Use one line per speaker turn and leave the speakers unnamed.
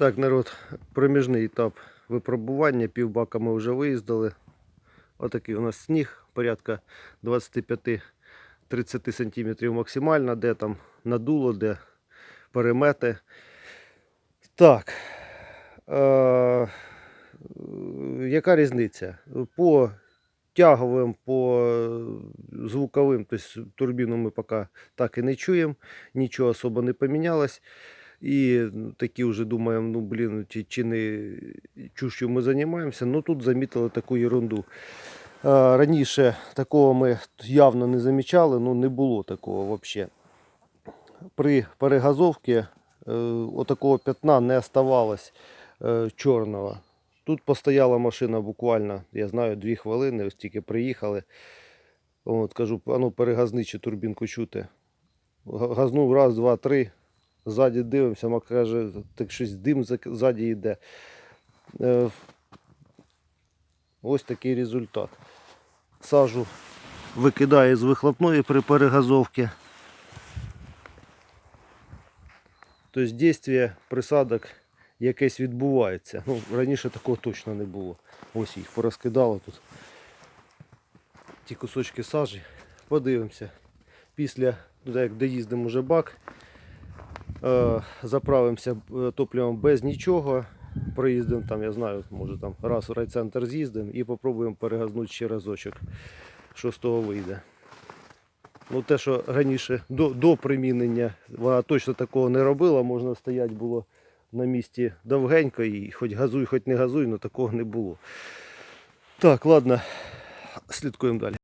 Так, народ, проміжний етап випробування. Півбака ми вже виїздили. Отакий у нас сніг, порядка 25-30 см максимально, де там надуло, де перемети. Так. Е- яка різниця? По тяговим, по звуковим, тобто турбіну ми поки так і не чуємо, нічого особо не помінялось. І такі вже думаємо, ну блін, чи, чи не чушью ми займаємося. Ну тут замітили таку ерунду. Раніше такого ми явно не замічали, ну не було такого взагалі. При перегазовці е, отакого пятна не оставалось е, чорного. Тут постояла машина буквально, я знаю, 2 хвилини, ось тільки приїхали. От, кажу, а ну турбінку чути. Газнув раз, два, три. Ззаді дивимося, Мак каже, так щось дим ззаді йде. Е, Ось такий результат. Сажу викидає з вихлопної при перегазовці. Тобто дійство присадок якесь відбувається. Ну, раніше такого точно не було. Ось їх порозкидало тут. Ті кусочки сажі. Подивимося. Після, ну, як доїздимо вже бак, заправимося е, топливом без нічого. Проїздимо там, я знаю, може там раз в райцентр з'їздимо і попробуємо перегазнути ще разочок, що з того вийде. Ну, те, що раніше до, до примінення вона точно такого не робила, можна стояти було на місці довгенько і хоч газуй, хоч не газуй, але такого не було. Так, ладно, слідкуємо далі.